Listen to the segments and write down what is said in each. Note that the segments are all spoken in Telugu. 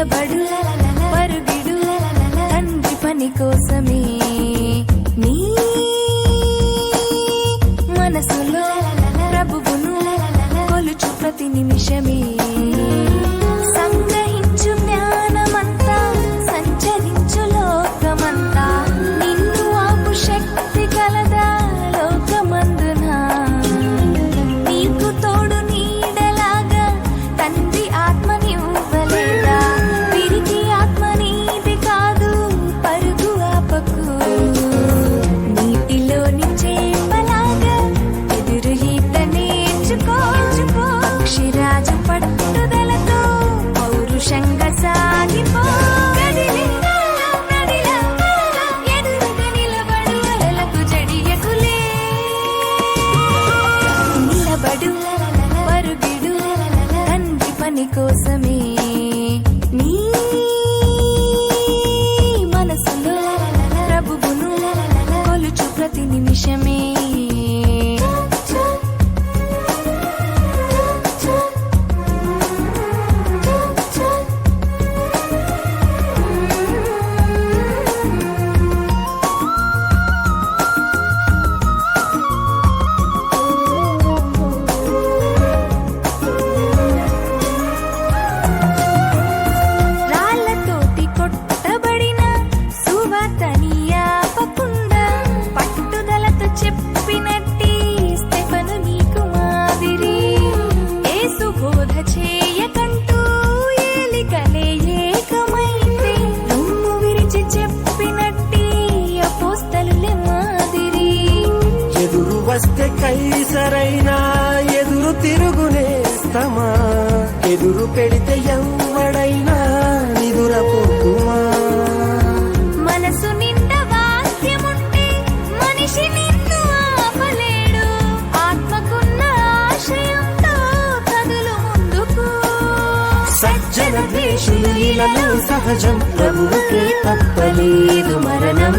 మనసులో ప్రభు తండ్రి పని కోసమే నీ కొలుచు ప్రతి నిమిషమే తండ్రి వస్తే కైసరైనా ఎదురు తిరుగునేస్తమా ఎదురు పెడితే ఎవడైనా నిదురపోకుమా. మనసు నిండా వాక్యముంటే మనిషి నిన్ను ఆపలేడు. ఆత్మకున్న ఆశయంతో కదులు ముందుకు. సజ్జన ద్వేషులు ఇలలో సహజం. ప్రభువుకే తప్పలేదు మరణం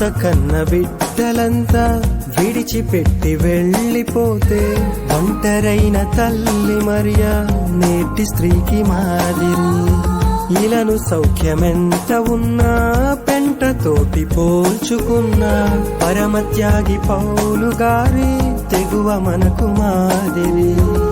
సొంత కన్న బిడ్డలంతా విడిచిపెట్టి వెళ్ళిపోతే ఒంటరైన తల్లి మరియా నేటి స్త్రీకి మాదిరి. ఇలను సౌఖ్యమెంత ఉన్నా పెంటతోటి పోల్చుకున్నా పరమత్యాగి పౌలు గారి తెగువ మనకు మాదిరి.